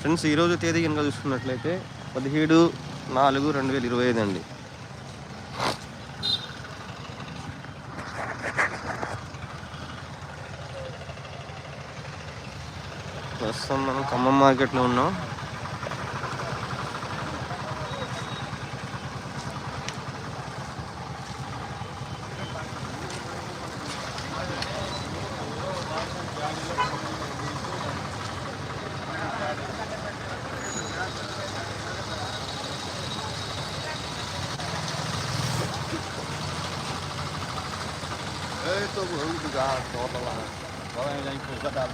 Friends ఈరోజు తేదీ కనుక చూసుకున్నట్లయితే పదిహేడు నాలుగు రెండు వేల ఇరవై ఐదు అండి. ప్రస్తుతం మనం ఖమ్మం మార్కెట్లో ఉన్నాం.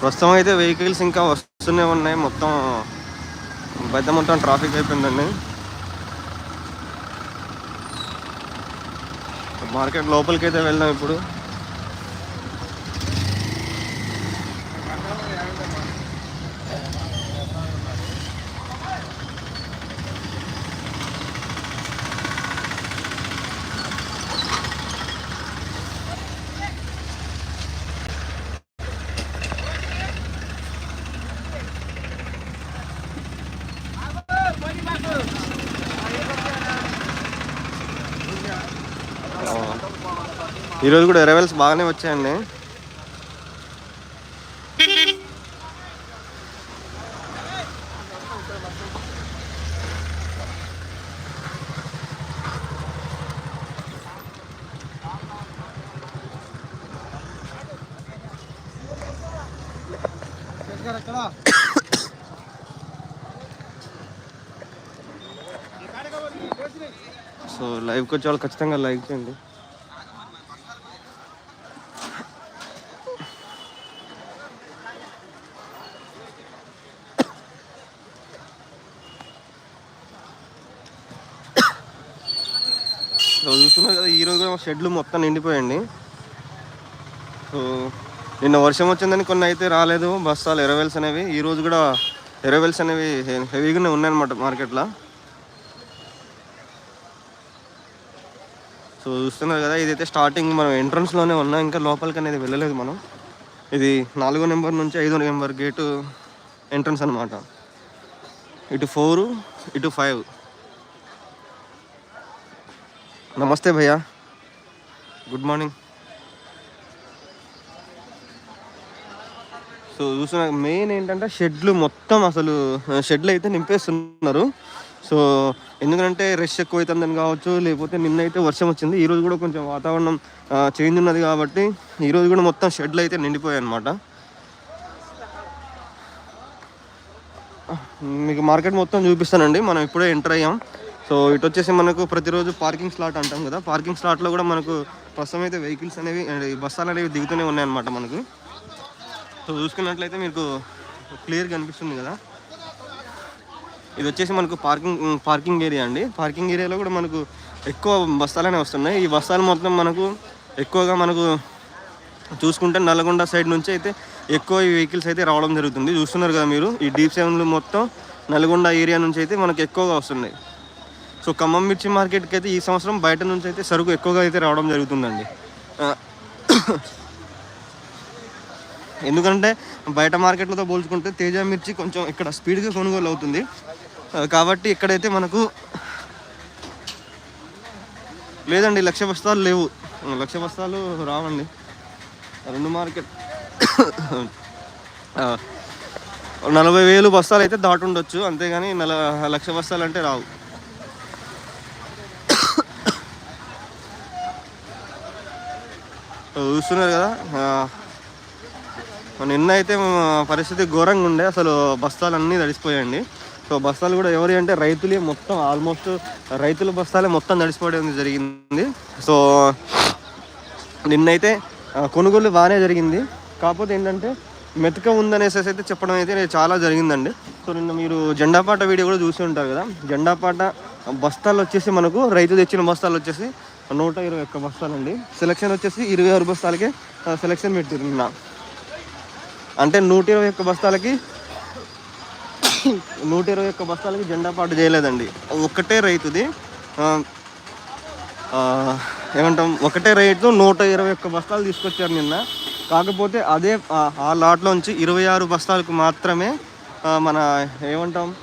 ప్రస్తుతం అయితే వెహికల్స్ ఇంకా వస్తూనే ఉన్నాయి. మొత్తం పెద్ద మొత్తం ట్రాఫిక్ అయిపోయిందండి. మార్కెట్ లోపలికి అయితే వెళ్దాం ఇప్పుడు. ఈరోజు కూడా ఎరవెల్స్ బాగానే వచ్చాయండి. సో లైవ్కి వచ్చే వాళ్ళు ఖచ్చితంగా లైక్ చేయండి సో చూస్తున్నారు కదా ఈ రోజు కూడా షెడ్లు మొత్తం నిండిపోయండి. సో నిన్న వర్షం వచ్చిందని కొన్ని అయితే రాలేదు. బస్తాలు ఎరవేల్స్ అనేవి. ఈరోజు కూడా ఎరవేల్స్ అనేవి హెవీగానే ఉన్నాయన్నమాట మార్కెట్లో. సో చూస్తున్నారు కదా ఇదైతే స్టార్టింగ్ మనం ఎంట్రన్స్లోనే ఉన్నాం ఇంకా లోపలికి అనేది వెళ్ళలేదు మనం. ఇది నాలుగో నెంబర్ నుంచి ఐదో నెంబర్ గేటు ఎంట్రన్స్ అనమాట ఇటు ఫోరు ఇటు ఫైవ్. నమస్తే భయ్యా. గుడ్ మార్నింగ్ సో చూసిన మెయిన్ ఏంటంటే షెడ్లు మొత్తం అసలు షెడ్లు అయితే నింపేస్తున్నారు. సో ఎందుకంటే రష్ ఎక్కువ అవుతుందని కావచ్చు లేకపోతే నిన్న అయితే వర్షం వచ్చింది. ఈరోజు కూడా కొంచెం వాతావరణం చేంజ్ ఉన్నది కాబట్టి ఈరోజు కూడా మొత్తం షెడ్లు అయితే నిండిపోయాయి అనమాట మీకు మార్కెట్ మొత్తం చూపిస్తానండి. మనం ఇప్పుడే ఎంటర్ అయ్యాం. సో ఇటు వచ్చేసి మనకు ప్రతిరోజు పార్కింగ్ స్లాట్ అంటాం కదా. పార్కింగ్ స్లాట్లో కూడా మనకు ప్రస్తుతం అయితే వెహికల్స్ అనేవి అండ్ ఈ బస్సాలు అనేవి దిగుతూనే ఉన్నాయన్నమాట మనకు. సో చూసుకున్నట్లయితే మీకు క్లియర్గా అనిపిస్తుంది కదా. ఇది వచ్చేసి మనకు పార్కింగ్ పార్కింగ్ ఏరియా అండి. పార్కింగ్ ఏరియాలో కూడా మనకు ఎక్కువ బస్తాలనే వస్తున్నాయి. ఈ బస్తాలు మొత్తం మనకు ఎక్కువగా మనకు చూసుకుంటే నల్గొండ సైడ్ నుంచి అయితే ఎక్కువ ఈ వెహికల్స్ అయితే రావడం జరుగుతుంది. చూస్తున్నారు కదా మీరు ఈ డీప్ సెవెన్లు మొత్తం నల్గొండ ఏరియా నుంచి అయితే మనకు ఎక్కువగా వస్తున్నాయి. సో ఖమ్మం మిర్చి మార్కెట్కి అయితే ఈ సంవత్సరం బయట నుంచి అయితే సరుకు ఎక్కువగా అయితే రావడం జరుగుతుందండి. ఎందుకంటే బయట మార్కెట్లతో పోల్చుకుంటే తేజ మిర్చి కొంచెం ఇక్కడ స్పీడ్గా కొనుగోలు అవుతుంది. కాబట్టి ఇక్కడైతే మనకు లేదండి లక్ష బస్తాలు లేవు. లక్ష బస్తాలు రావండి. రెండు మార్కెట్ నలభై వేలు బస్తాలు అయితే దాటుండొచ్చు. అంతేగాని నల లక్ష బస్తాలు అంటే రావు. చూస్తున్నారు కదా. నిన్న అయితే పరిస్థితి ఘోరంగా ఉండే. అసలు బస్తాలు అన్నీ తడిసిపోయాయండి. సో బస్తాలు కూడా ఎవరి అంటే రైతులే మొత్తం ఆల్మోస్ట్ రైతుల బస్తాలే మొత్తం తడిసిపోవడం జరిగింది. సో నిన్నైతే కొనుగోలు బాగానే జరిగింది. కాకపోతే ఏంటంటే మెతక ఉందనేసి అయితే చెప్పడం అయితే చాలా జరిగిందండి. సో నిన్న మీరు జెండాపాట వీడియో కూడా చూసి ఉంటారు కదా. జెండాపాట బస్తాలు వచ్చేసి మనకు రైతు తెచ్చిన బస్తాలు వచ్చేసి నూట ఇరవై ఒక్క బస్తాలండి. సెలక్షన్ వచ్చేసి ఇరవై ఆరు బస్తాలకే సెలక్షన్ పెట్టారు అంటే నూట ఇరవై ఒక్క బస్తాలకి నూట ఇరవై ఒక్క బస్తాలకి జెండా పాటు చేయలేదండి. ఒకటే రైతుది. ఏమంటాం ఒకటే రైతు నూట ఇరవై ఒక్క బస్తాలు తీసుకొచ్చారు నిన్న. కాకపోతే అదే ఆ- లాట్లోంచి ఇరవై ఆరు బస్తాలకు మాత్రమే మన ఏమంటాం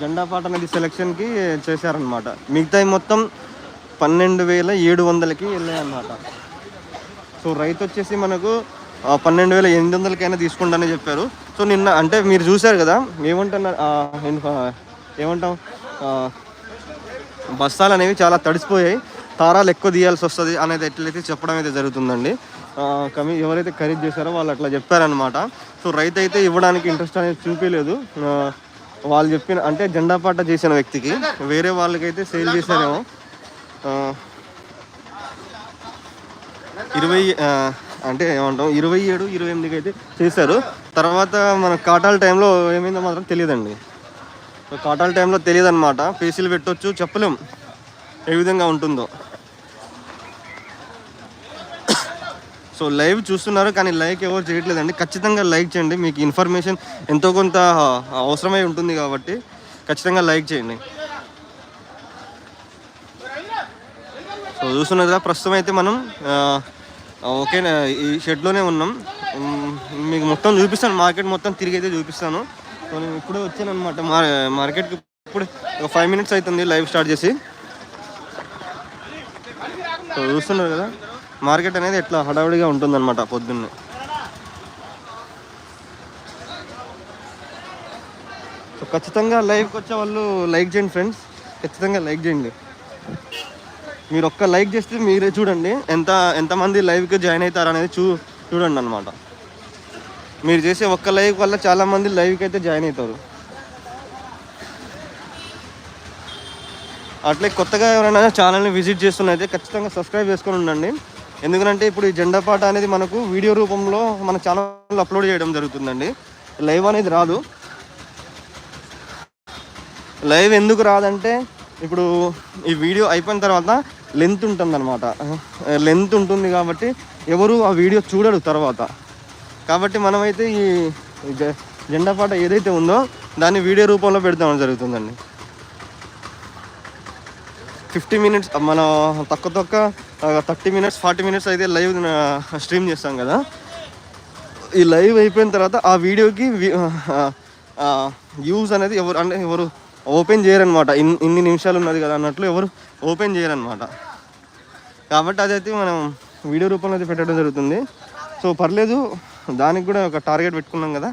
జెండా పాట అనేది సెలక్షన్కి చేశారనమాట మిగతాయి మొత్తం పన్నెండు వేల ఏడు వందలకి వెళ్ళాయన్నమాట. సో రైతు వచ్చేసి మనకు పన్నెండు వేల ఎనిమిది వందలకైనా తీసుకుంటానని చెప్పారు. సో నిన్న అంటే మీరు చూశారు కదా ఏమంటున్నారు ఏమంటాం బస్తాలు అనేవి చాలా తడిసిపోయాయి. తారాలు ఎక్కువ తీయాల్సి వస్తుంది అనేది ఎట్లయితే చెప్పడం అయితే జరుగుతుందండి. కమి ఎవరైతే ఖరీదు చేశారో వాళ్ళు అట్లా చెప్పారనమాట సో రైతు అయితే ఇవ్వడానికి ఇంట్రెస్ట్ అనేది చూపించలేదు వాళ్ళు చెప్పిన అంటే జెండా పాట చేసిన వ్యక్తికి వేరే వాళ్ళకైతే సేల్ చేశారేమో. ఇరవై అంటే ఏమంటాం ఇరవై ఏడు ఇరవై ఎనిమిదికి అయితే చేశారు. తర్వాత మన కాటాల టైంలో ఏమైందో మాత్రం తెలియదండి. సో కాటాల టైంలో తెలియదు అనమాట పేసీలు పెట్టొచ్చు చెప్పలేం ఏ విధంగా ఉంటుందో. సో లైవ్ చూస్తున్నారు కానీ లైక్ ఎవరు చేయట్లేదండి. ఖచ్చితంగా లైక్ చేయండి. మీకు ఇన్ఫర్మేషన్ ఎంతో కొంత అవసరమై ఉంటుంది కాబట్టి ఖచ్చితంగా లైక్ చేయండి. సో చూస్తున్నారు కదా ప్రస్తుతం అయితే మనం ఓకే ఈ షెడ్లోనే ఉన్నాం. మీకు మొత్తం చూపిస్తాను మార్కెట్ మొత్తం తిరిగి అయితే చూపిస్తాను. సో నేను ఇప్పుడే వచ్చాను అనమాట మార్కెట్కి ఇప్పుడు ఒక ఫైవ్ మినిట్స్ అవుతుంది లైవ్ స్టార్ట్ చేసి. సో చూస్తున్నారు కదా మార్కెట్ అనేది ఎట్లా హడావిడిగా ఉంటుందన్నమాట పొద్దున్నే. సో ఖచ్చితంగా లైవ్కి వచ్చే వాళ్ళు లైక్ చేయండి ఫ్రెండ్స్ ఖచ్చితంగా లైక్ చేయండి. మీరు ఒక్క లైక్ చేస్తే మీరే చూడండి. ఎంత ఎంతమంది లైవ్కి జాయిన్ అవుతారు అనేది చూ చూడండి అనమాట మీరు చేసే ఒక్క లైవ్ వల్ల చాలామంది లైవ్కి అయితే జాయిన్ అవుతారు. అట్లే కొత్తగా ఎవరైనా ఛానల్ని విజిట్ చేస్తున్నైతే ఖచ్చితంగా సబ్స్క్రైబ్ చేసుకొని ఉండండి. ఎందుకంటే ఇప్పుడు ఈ జెండా పాట అనేది మనకు వీడియో రూపంలో మన ఛానల్ అప్లోడ్ చేయడం జరుగుతుందండి. లైవ్ అనేది రాదు. లైవ్ ఎందుకు రాదంటే ఇప్పుడు ఈ వీడియో అయిపోయిన తర్వాత లెంత్ ఉంటుంది అనమాట లెంత్ ఉంటుంది కాబట్టి ఎవరు ఆ వీడియో చూడరు తర్వాత. కాబట్టి మనమైతే ఈ జె- జెండా పాట ఏదైతే ఉందో దాన్ని వీడియో రూపంలో పెడతామని జరుగుతుందండి. ఫిఫ్టీ మినిట్స్ మన తక్కువ తక్కువ థర్టీ మినిట్స్ ఫార్టీ మినిట్స్ అయితే లైవ్ స్ట్రీమ్ చేస్తాం కదా. ఈ లైవ్ అయిపోయిన తర్వాత ఆ వీడియోకి వ్యూస్ అనేది ఎవరు అంటే ఎవరు ఓపెన్ చేయరనమాట ఇన్ ఇన్ని నిమిషాలు ఉన్నది కదా అన్నట్లు ఎవరు ఓపెన్ చేయరనమాట కాబట్టి అదైతే మనం వీడియో రూపంలో అయితే పెట్టడం జరుగుతుంది. సో పర్లేదు దానికి కూడా ఒక టార్గెట్ పెట్టుకున్నాం కదా.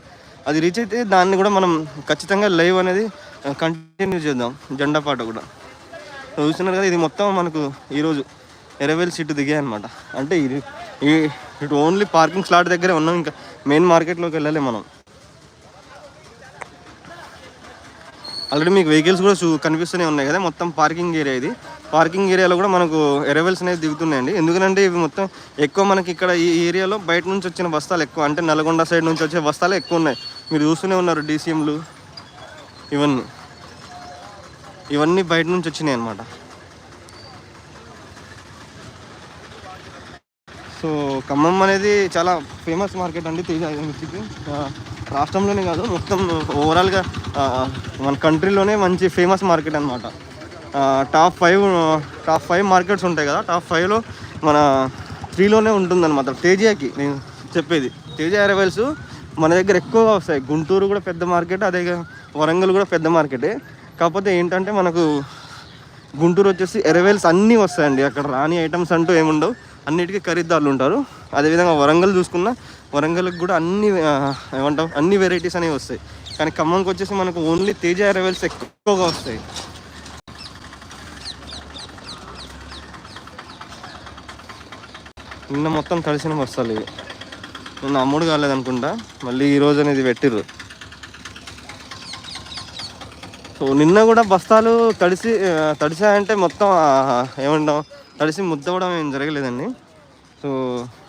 అది రీచ్ అయితే దాన్ని కూడా మనం ఖచ్చితంగా లైవ్ అనేది కంటిన్యూ చేద్దాం. జెండా పాట కూడా. సో చూస్తున్నారు కదా ఇది మొత్తం మనకు ఈరోజు ఎరవేల్ సీటు దిగాయి అనమాట అంటే ఇది ఇటు ఓన్లీ పార్కింగ్ స్లాట్ దగ్గరే ఉన్నాం. ఇంకా మెయిన్ మార్కెట్లోకి వెళ్ళాలి మనం. ఆల్రెడీ మీకు వెహికల్స్ కూడా చూ కనిపిస్తూనే ఉన్నాయి కదా మొత్తం పార్కింగ్ ఏరియా ఇది. పార్కింగ్ ఏరియాలో కూడా మనకు ఎరవెల్స్ అనేది దిగుతున్నాయండి. ఎందుకంటే ఇవి మొత్తం ఎక్కువ మనకి ఇక్కడ ఈ ఏరియాలో బయట నుంచి వచ్చిన బస్తాలు ఎక్కువ అంటే నల్గొండ సైడ్ నుంచి వచ్చే బస్తాలు ఎక్కువ ఉన్నాయి. మీరు చూస్తూనే ఉన్నారు డీసీఎంలు ఇవన్నీ. ఇవన్నీ బయట నుంచి వచ్చినాయి అన్నమాట. సో ఖమ్మం అనేది చాలా ఫేమస్ మార్కెట్ అండి తేజ మిర్చికి రాష్ట్రంలోనే కాదు మొత్తం ఓవరాల్గా మన కంట్రీలోనే మంచి ఫేమస్ మార్కెట్ అనమాట top five top five markets ఉంటాయి కదా టాప్ ఫైవ్లో మన త్రీలోనే ఉంటుందన్నమాట. తేజాకి నేను చెప్పేది. తేజ అరైవల్స్ మన దగ్గర ఎక్కువగా వస్తాయి. గుంటూరు కూడా పెద్ద మార్కెట్ అదే వరంగల్ కూడా పెద్ద మార్కెటే కాకపోతే ఏంటంటే మనకు గుంటూరు వచ్చేసి ఎరవేల్స్ అన్నీ వస్తాయండి. అక్కడ రాని ఐటమ్స్ అంటూ ఏముండవు. అన్నిటికీ ఖరీదారులు ఉంటారు. అదేవిధంగా వరంగల్ చూసుకున్న వరంగల్కి కూడా అన్ని ఏమంటాం అన్ని వెరైటీస్ అనేవి వస్తాయి. కానీ ఖమ్మంకి వచ్చేసి మనకు ఓన్లీ తేజ ఎరవేల్స్ ఎక్కువగా వస్తాయి. నిన్న మొత్తం తడిసిన బస్తాలు ఇవి. నిన్న అమ్ముడు కాలేదనుకుంటా. మళ్ళీ ఈ రోజు అనేది పెట్టిర్రు. సో నిన్న కూడా బస్తాలు తడిసి తడిసాయంటే మొత్తం ఏమంటాం తడిసి ముద్దవడం ఏం జరగలేదండి. సో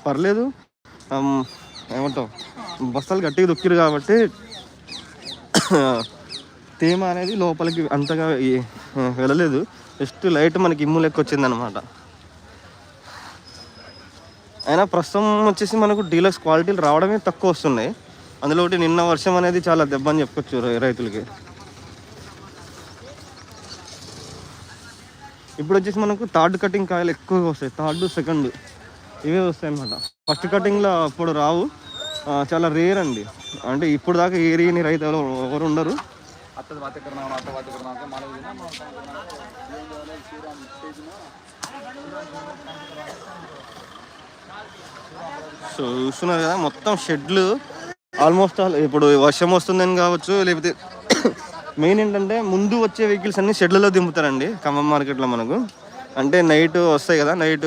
పర్లేదు. ఏమంటాం బస్తాలు గట్టిగా దొక్కిరు కాబట్టి తేమ అనేది లోపలికి అంతగా వెళ్ళలేదు. జస్ట్ లైట్ మనకి ఇమ్ము లెక్క వచ్చిందనమాట. అయినా ప్రస్తుతం వచ్చేసి మనకు డీలక్స్ క్వాలిటీలు రావడమే తక్కువ వస్తున్నాయి. అందులో ఒకటి నిన్న వర్షం అనేది చాలా దెబ్బ అని చెప్పుకోవచ్చు రైతులకి. ఇప్పుడు వచ్చేసి మనకు థర్డ్ కటింగ్ కాయలు ఎక్కువగా వస్తాయి. థర్డ్ సెకండ్ ఇవే వస్తాయి అనమాట ఫస్ట్ కటింగ్లో అప్పుడు రావు. చాలా రేర్ అండి. అంటే ఇప్పుడు దాకా ఏరియని రైతు ఎవరు ఎవరు ఉండరు. సో చూస్తున్నారు కదా మొత్తం షెడ్లు. ఆల్మోస్ట్ ఆల్ ఇప్పుడు వర్షం వస్తుందని కావచ్చు లేకపోతే మెయిన్ ఏంటంటే ముందు వచ్చే వెహికల్స్ అన్ని షెడ్లలో దింపుతారండి. ఖమ్మం మార్కెట్లో మనకు. అంటే నైట్ వస్తాయి కదా నైట్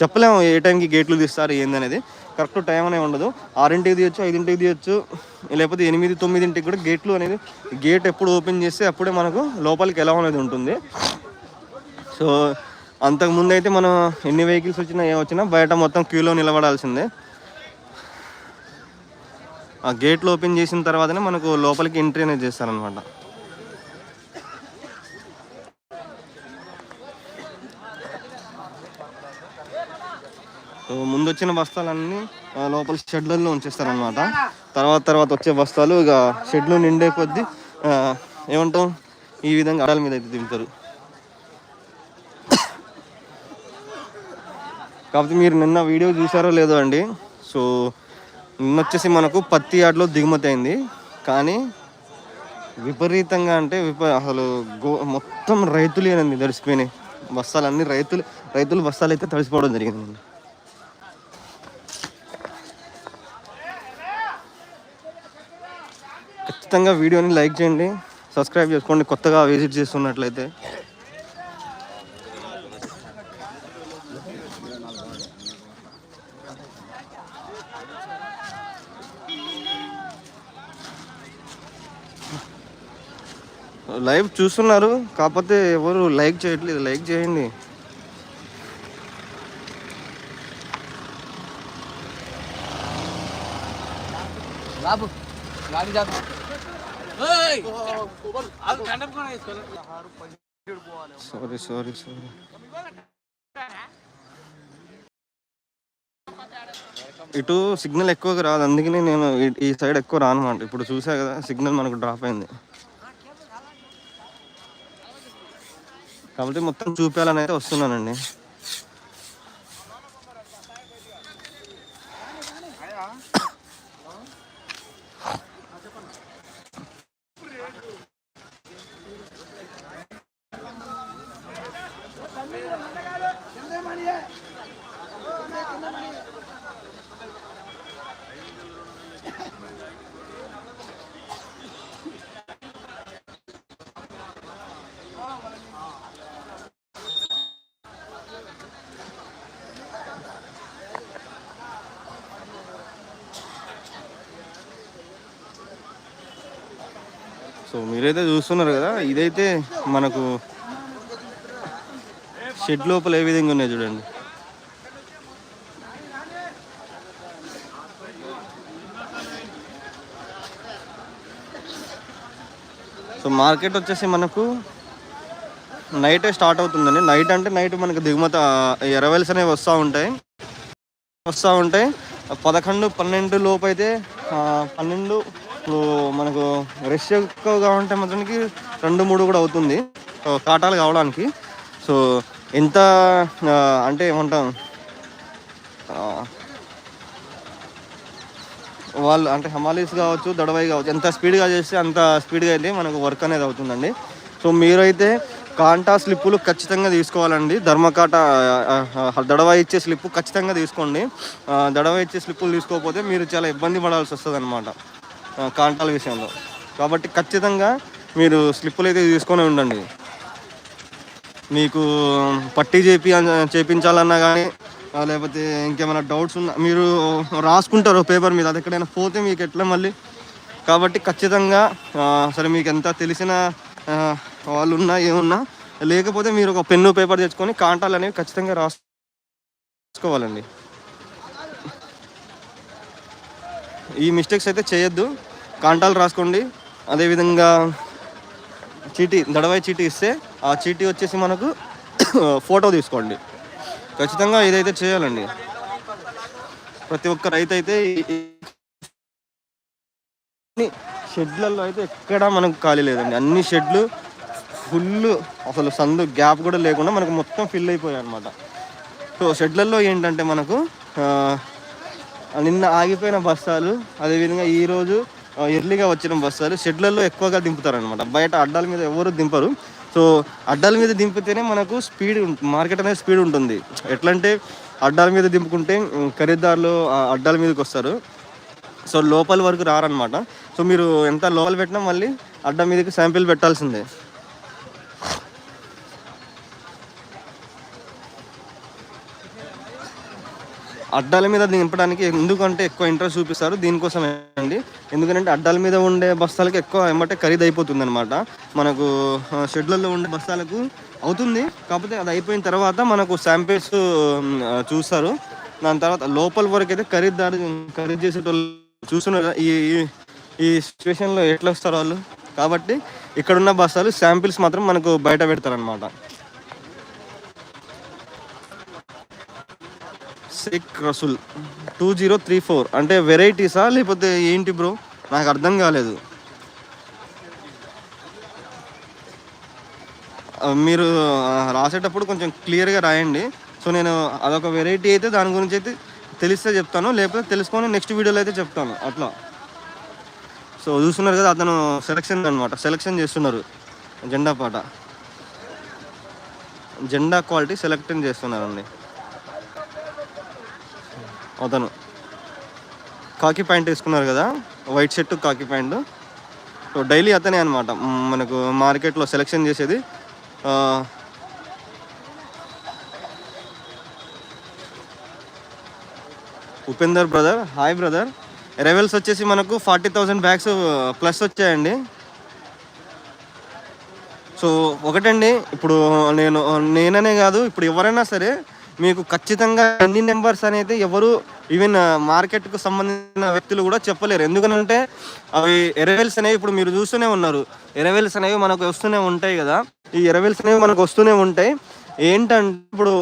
చెప్పలేము ఏ టైంకి గేట్లు తీస్తారు ఏందనేది. కరెక్ట్ టైం అనేది ఉండదు. ఆరింటికి తీయచ్చు ఐదింటికి తీయొచ్చు లేకపోతే ఎనిమిది తొమ్మిదింటికి కూడా గేట్లు అనేది గేట్ ఎప్పుడు ఓపెన్ చేస్తే అప్పుడే మనకు లోపలికి ఎలా అనేది ఉంటుంది. సో అంతకు ముందు అయితే మనం ఎన్ని వెహికల్స్ వచ్చినా ఏమొచ్చినా వచ్చినా బయట మొత్తం క్యూలో నిలబడాల్సిందే. ఆ గేట్లు ఓపెన్ చేసిన తర్వాతనే మనకు లోపలికి ఎంట్రీ అనేది చేస్తారనమాట ముందు వచ్చిన బస్తాలన్నీ లోపల షెడ్లలో ఉంచేస్తారనమాట తర్వాత తర్వాత వచ్చే బస్తాలు ఇక షెడ్లు నిండే కొద్దీ ఏమంటాం ఈ విధంగా అడాల మీద అయితే దింపుతారు. కాకపోతే మీరు నిన్న వీడియో చూసారో లేదో అండి. సో వచ్చేసి మనకు పత్తి యార్డ్లో దిగుమతి అయింది. కానీ విపరీతంగా అంటే విప అసలు గో మొత్తం రైతులేనండి తడిసిపోయినాయి. బస్తాలు అన్ని రైతులు రైతులు బస్తాలు అయితే తడిసిపోవడం జరిగిందండి ఖచ్చితంగా వీడియోని లైక్ చేయండి. సబ్స్క్రైబ్ చేసుకోండి. కొత్తగా విజిట్ చేస్తున్నట్లయితే. లైవ్ చూస్తున్నారు. కాకపోతే ఎవరు లైక్ చేయట్లేదు. లైక్ చేయండి. సారీ సారీ సారీ ఇటు సిగ్నల్ ఎక్కువగా రాదు. అందుకనే నేను ఈ- ఈ సైడ్ ఎక్కువ రానమాట. ఇప్పుడు చూసా కదా సిగ్నల్ మనకు డ్రాప్ అయింది. కాబట్టి మొత్తం చూపించాలని అయితే వస్తున్నానండి. సో మీరైతే చూస్తున్నారు కదా ఇదైతే మనకు షెడ్ లోపల ఏ విధంగా ఉన్నాయి చూడండి. సో మార్కెట్ వచ్చేసి మనకు నైటే స్టార్ట్ అవుతుందండి. నైట్ అంటే నైట్ మనకు దిగుమత ఎరవెల్స్ అనేవి వస్తూ ఉంటాయి. వస్తూ ఉంటాయి. పదకొండు పన్నెండు లోపు అయితే పన్నెండు ఇప్పుడు మనకు రష్ ఎక్కువగా ఉంటే మాత్రానికి రెండు మూడు కూడా అవుతుంది. కాటాలు కావడానికి. సో ఎంత అంటే ఏమంటాం వాళ్ళు అంటే హమాలీస్ కావచ్చు దడవాయి కావచ్చు ఎంత స్పీడ్గా చేస్తే అంత స్పీడ్గా అయితే మనకు వర్క్ అనేది అవుతుందండి. సో మీరైతే కాంటా స్లిప్పులు ఖచ్చితంగా తీసుకోవాలండి. ధర్మకాట ఆ, దడవాయి ఇచ్చే స్లిప్పు ఖచ్చితంగా తీసుకోండి. దడవ దడవాయి ఇచ్చే స్లిప్పులు తీసుకోకపోతే మీరు చాలా ఇబ్బంది పడాల్సి వస్తుంది అనమాట కాంటాల విషయంలో. కాబట్టి ఖచ్చితంగా మీరు స్లిప్పులు అయితే తీసుకొని ఉండండి. మీకు పట్టీ చేపి చేపించాలన్నా కానీ లేకపోతే ఇంకేమైనా డౌట్స్ ఉన్నా మీరు రాసుకుంటారు పేపర్ మీద. అది ఎక్కడైనా పోతే మీకు ఎట్లా మళ్ళీ? కాబట్టి ఖచ్చితంగా సరే మీకు ఎంత తెలిసిన వాళ్ళు ఉన్నా ఏమున్నా లేకపోతే మీరు ఒక పెన్ను పేపర్ తెచ్చుకొని కాంటాలు అనేవి ఖచ్చితంగా రాసుకోవాలండి. ఈ మిస్టేక్స్ అయితే చేయొద్దు. కాంటాలు రాసుకోండి. అదేవిధంగా చీటీ దడవాయి చీటీ ఇస్తే ఆ చీటీ వచ్చేసి మనకు ఫోటో తీసుకోండి. ఖచ్చితంగా ఇదైతే చేయాలండి. ప్రతి ఒక్క రైతు అయితే అన్ని షెడ్లలో అయితే ఎక్కడా మనకు ఖాళీ లేదండి. అన్ని షెడ్లు ఫుల్ అసలు సందు గ్యాప్ కూడా లేకుండా మనకు మొత్తం ఫిల్ అయిపోయాయి అనమాట సో షెడ్లలో ఏంటంటే మనకు నిన్న ఆగిపోయిన బస్తాలు అదేవిధంగా ఈరోజు ఎర్లీగా వచ్చిన బస్తాలు షెడ్లలో ఎక్కువగా దింపుతారనమాట బయట అడ్డాల మీద ఎవరు దింపరు. సో అడ్డాల మీద దింపితేనే మనకు స్పీడ్ మార్కెట్ అనేది స్పీడ్ ఉంటుంది. ఎట్లంటే అడ్డాల మీద దింపుకుంటే ఖరీదారులు అడ్డాల మీదకి వస్తారు. సో లోపల వరకు రారనమాట సో మీరు ఎంత లోపల పెట్టినా మళ్ళీ అడ్డ మీదకి శాంపిల్ పెట్టాల్సిందే. అడ్డాల మీద దింపడానికి ఎందుకంటే ఎక్కువ ఇంట్రెస్ట్ చూపిస్తారు దీనికోసమే అండి ఎందుకంటే అడ్డాల మీద ఉండే బస్తాలకు ఎక్కువ ఏమంటే ఖరీదు అయిపోతుంది అనమాట మనకు షెడ్లలో ఉండే బస్తాలకు అవుతుంది. కాకపోతే అది అయిపోయిన తర్వాత మనకు శాంపిల్స్ చూస్తారు. దాని తర్వాత లోపల వరకు అయితే ఖరీదారు ఖరీదు చేసేటోళ్ళు చూస్తున్నారు ఈ ఈ- ఈ సిచ్యువేషన్లో ఎట్లా వస్తారు వాళ్ళు? కాబట్టి ఇక్కడున్న బస్తాలు శాంపిల్స్ మాత్రం మనకు బయట పెడతారనమాట Sheikh Rasool. Two zero three four అంటే వెరైటీసా లేకపోతే ఏంటి బ్రో? నాకు అర్థం కాలేదు. మీరు రాసేటప్పుడు కొంచెం క్లియర్గా రాయండి. సో నేను అదొక వెరైటీ అయితే దాని గురించి అయితే తెలిస్తే చెప్తాను. లేకపోతే తెలుసుకొని నెక్స్ట్ వీడియోలో అయితే చెప్తాను. అట్లా. సో చూస్తున్నారు కదా అతను సెలక్షన్ అనమాట సెలక్షన్ చేస్తున్నారు. జెండా పాట. జెండా క్వాలిటీ సెలెక్ట్ చేస్తున్నారండి. అతను. కాకి ప్యాంట్ వేసుకున్నారు కదా? White shirt khaki pant. So daily అతనే అనమాట మనకు మార్కెట్లో సెలెక్షన్ చేసేది ఉపేందర్ బ్రదర్. Hi brother. రెవెల్స్ వచ్చేసి మనకు ఫార్టీ థౌజండ్ బ్యాగ్స్ ప్లస్ వచ్చాయండి. సో ఒకటండి ఇప్పుడు నేను నేననే కాదు ఇప్పుడు ఎవరైనా సరే మీకు ఖచ్చితంగా ఎన్ని నెంబర్స్ అనేది ఎవరు ఈవెన్ మార్కెట్కు సంబంధించిన వ్యక్తులు కూడా చెప్పలేరు. ఎందుకనంటే అవి ఎరవెల్స్ అనేవి ఇప్పుడు మీరు చూస్తూనే ఉన్నారు. ఎరవెల్స్ అనేవి మనకు వస్తూనే ఉంటాయి కదా. ఈ ఎరవెల్స్ అనేవి మనకు వస్తూనే ఉంటాయి. ఏంటంటే ఇప్పుడు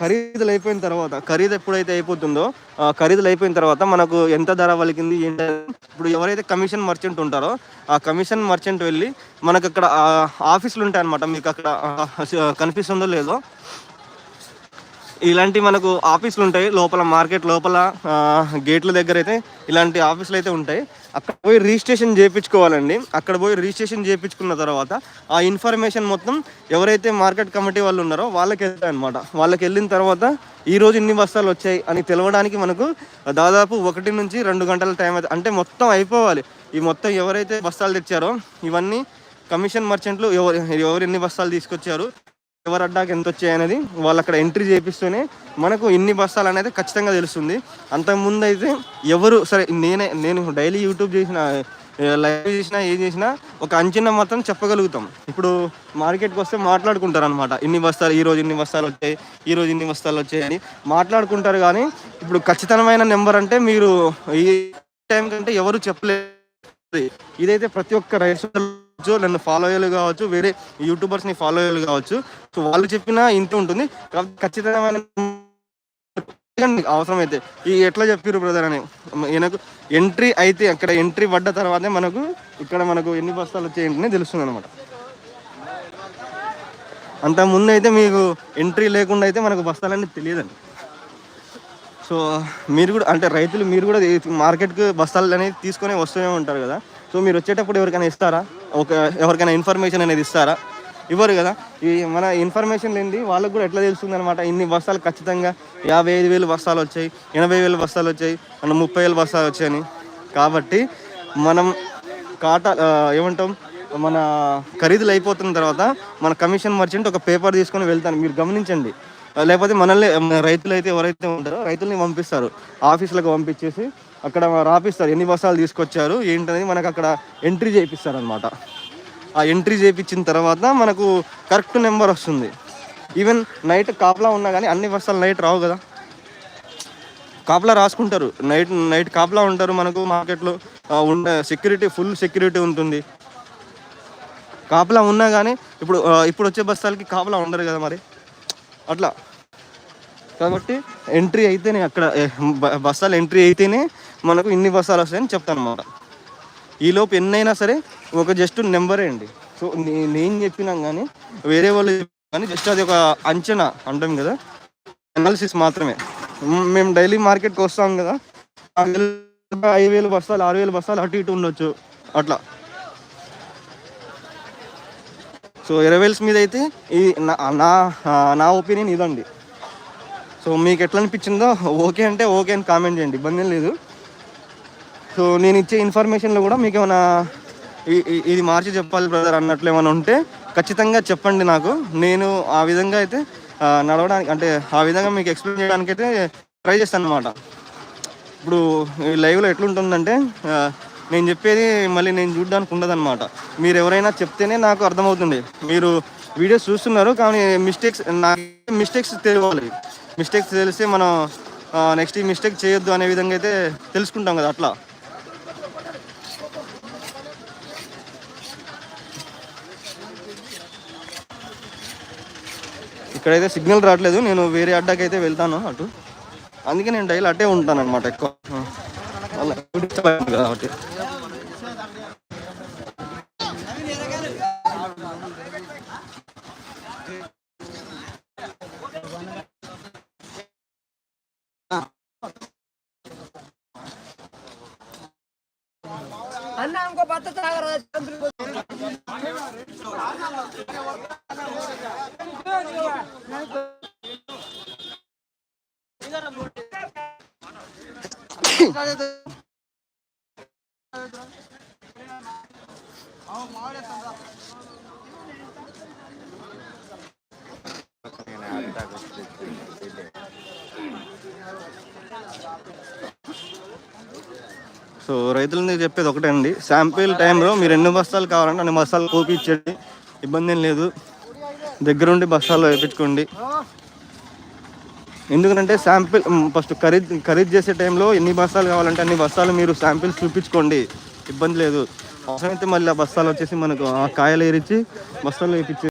ఖరీదులు అయిపోయిన తర్వాత ఖరీదు ఎప్పుడైతే అయిపోతుందో ఆ ఖరీదులు అయిపోయిన తర్వాత మనకు ఎంత ధర వలికింది ఏంటి ఇప్పుడు ఎవరైతే కమిషన్ మర్చెంట్ ఉంటారో ఆ కమిషన్ మర్చెంట్ వెళ్ళి మనకు అక్కడ ఆఫీసులు ఉంటాయి అనమాట మీకు అక్కడ కనిపిస్తుందో లేదో ఇలాంటి మనకు ఆఫీసులు ఉంటాయి. లోపల మార్కెట్ లోపల గేట్ల దగ్గర అయితే ఇలాంటి ఆఫీసులు అయితే ఉంటాయి. అక్కడ పోయి రిజిస్ట్రేషన్ చేయించుకోవాలండి. అక్కడ పోయి రిజిస్ట్రేషన్ చేయించుకున్న తర్వాత ఆ ఇన్ఫర్మేషన్ మొత్తం ఎవరైతే మార్కెట్ కమిటీ వాళ్ళు ఉన్నారో వాళ్ళకి వెళ్తాయి అనమాట వాళ్ళకి వెళ్ళిన తర్వాత ఈ రోజు ఇన్ని బస్తాలు వచ్చాయి అని తెలవడానికి మనకు దాదాపు ఒకటి నుంచి రెండు గంటల టైం అయితే అంటే మొత్తం అయిపోవాలి. ఈ మొత్తం ఎవరైతే బస్తాలు తెచ్చారో ఇవన్నీ కమిషన్ మర్చెంట్లు ఎవరు ఎవరు ఎన్ని బస్తాలు తీసుకొచ్చారు ఎవరు అడ్డాకి ఎంత వచ్చాయనేది వాళ్ళు అక్కడ ఎంట్రీ చేపిస్తూనే మనకు ఇన్ని బస్తాలు అనేది ఖచ్చితంగా తెలుస్తుంది. అంతకుముందు అయితే ఎవరు సరే నేనే నేను డైలీ యూట్యూబ్ చేసిన లైవ్ చేసినా ఏం చేసినా ఒక అంచనా మాత్రం చెప్పగలుగుతాం. ఇప్పుడు మార్కెట్కి వస్తే మాట్లాడుకుంటారు అనమాట ఇన్ని బస్తాలు ఈ రోజు ఇన్ని బస్తాలు వచ్చాయి ఈ రోజు ఇన్ని బస్తాలు వచ్చాయి అని మాట్లాడుకుంటారు కానీ ఇప్పుడు ఖచ్చితమైన నెంబర్ అంటే మీరు ఈ టైం కంటే ఎవరు చెప్పలేదు. ఇదైతే ప్రతి ఒక్క రైతు కావచ్చు, నన్ను ఫాలో అయ్యేలు కావచ్చు వేరే యూట్యూబర్స్ని ఫాలో అయ్యేలు కావచ్చు. సో వాళ్ళు చెప్పినా ఇంతే ఉంటుంది. కాబట్టి ఖచ్చితమైన అవసరం అయితే ఈ ఎట్లా చెప్పారు బ్రదర్ అని. ఈయనకు ఎంట్రీ అయితే అక్కడ ఎంట్రీ పడ్డ తర్వాతే మనకు ఇక్కడ మనకు ఎన్ని బస్తాలు వచ్చాయంటనే తెలుస్తుంది అనమాట అంత ముందు అయితే మీకు ఎంట్రీ లేకుండా అయితే మనకు బస్తాలన్నీ తెలియదండి. సో మీరు కూడా అంటే రైతులు మీరు కూడా మార్కెట్కి బస్తాలు అనేది తీసుకొని వస్తూనే ఉంటారు కదా. సో మీరు వచ్చేటప్పుడు ఎవరికైనా ఇస్తారా? ఒక ఎవరికైనా ఇన్ఫర్మేషన్ అనేది ఇస్తారా? ఇవ్వరు కదా. ఈ మన ఇన్ఫర్మేషన్ లేనిది వాళ్ళకు కూడా ఎట్లా తెలుస్తుంది అనమాట ఇన్ని బస్తాలు ఖచ్చితంగా యాభై ఐదు వేలు బస్తాలు వచ్చాయి ఎనభై వేలు బస్తాలు వచ్చాయి మన ముప్పై వేలు బస్తాలు వచ్చాయని. కాబట్టి మనం కాటా ఏమంటాం? మన ఖరీదులు అయిపోతున్న తర్వాత మన కమిషన్ మర్చెంట్ ఒక పేపర్ తీసుకొని వెళ్తాను. మీరు గమనించండి. లేకపోతే మనల్ని రైతులు అయితే ఎవరైతే ఉంటారో రైతుల్ని పంపిస్తారు. ఆఫీసులకు పంపించేసి అక్కడ రాపిస్తారు ఎన్ని బస్తాలు తీసుకొచ్చారు ఏంటనేది మనకు అక్కడ ఎంట్రీ చేపిస్తారు అనమాట ఆ ఎంట్రీ చేయించిన తర్వాత మనకు కరెక్ట్ నెంబర్ వస్తుంది. ఈవెన్ నైట్ కాపలా ఉన్నా కానీ అన్ని బస్తాలు నైట్ రావు కదా. కాపలా రాసుకుంటారు. నైట్ నైట్ కాపలా ఉంటారు మనకు మార్కెట్లో ఉండే సెక్యూరిటీ ఫుల్ సెక్యూరిటీ ఉంటుంది. కాపలా ఉన్నా కానీ ఇప్పుడు ఇప్పుడు వచ్చే బస్తాలకి కాపలా ఉండరు కదా మరి. అట్లా కాబట్టి ఎంట్రీ అయితేనే అక్కడ బస్సాలు బస్తాలు ఎంట్రీ అయితేనే మనకు ఇన్ని బస్తాలు వస్తాయని చెప్తాను అనమాట ఈలోపు ఎన్నైనా సరే ఒక జస్ట్ నెంబరే అండి. సో నేను చెప్పినా కానీ వేరే వాళ్ళు కానీ జస్ట్ అది ఒక అంచనా అంటాం కదా. అనాలిసిస్ మాత్రమే. మేము డైలీ మార్కెట్కి వస్తాం కదా. ఐదు వేలు బస్తాలు ఆరు వేలు బస్తాలు అటు ఇటు ఉండొచ్చు. అట్లా. సో ఎరవేల్స్ మీద అయితే ఈ నా నా నా ఒపీనియన్ ఇదండి. సో మీకు ఎట్లా అనిపించిందో ఓకే అంటే ఓకే అని కామెంట్ చేయండి ఇబ్బంది లేదు. సో నేను ఇచ్చే ఇన్ఫర్మేషన్లో కూడా మీకు ఏమైనా ఇది మార్చి చెప్పాలి బ్రదర్ అన్నట్లు ఏమైనా ఉంటే ఖచ్చితంగా చెప్పండి నాకు. నేను ఆ విధంగా అయితే నడవడానికి అంటే ఆ విధంగా మీకు ఎక్స్ప్లెయిన్ చేయడానికి అయితే ట్రై చేస్తాను అనమాట ఇప్పుడు లైవ్లో ఎట్లుంటుందంటే నేను చెప్పేది మళ్ళీ నేను చూడడానికి ఉండదన్నమాట. మీరు ఎవరైనా చెప్తేనే నాకు అర్థమవుతుంది. మీరు వీడియోస్ చూస్తున్నారు కానీ మిస్టేక్స్ నాకు మిస్టేక్స్ తెలియాలి. మిస్టేక్స్ తెలిస్తే మనం నెక్స్ట్ ఈ మిస్టేక్ చేయొద్దు అనే విధంగా అయితే తెలుసుకుంటాం కదా అట్లా. ఇక్కడైతే సిగ్నల్ రావట్లేదు నేను వేరే అడ్డాకైతే వెళ్తాను అటు. అందుకే నేను డైలీ అటే ఉంటాను అనమాట ఎక్కువ కాబట్టి సో రైతులని చెప్పేది ఒకటే అండి శాంపిల్ టైంలో మీరు ఎన్ని బస్తాలు కావాలంటే అన్ని బస్తాలు కోపించండి. ఇబ్బంది ఏం లేదు. దగ్గరుండి బస్తాలు వేయించుకోండి ఎందుకంటే శాంపిల్ ఫస్ట్ ఖరీద్ ఖరీదు చేసే టైంలో ఎన్ని బస్తాలు కావాలంటే అన్ని బస్తాలు మీరు శాంపిల్స్ చూపించుకోండి. ఇబ్బంది లేదు. అవసరమైతే మళ్ళీ ఆ బస్తాలు వచ్చేసి మనకు ఆ కాయలు ఏరిచ్చి బస్తాలు వేయించి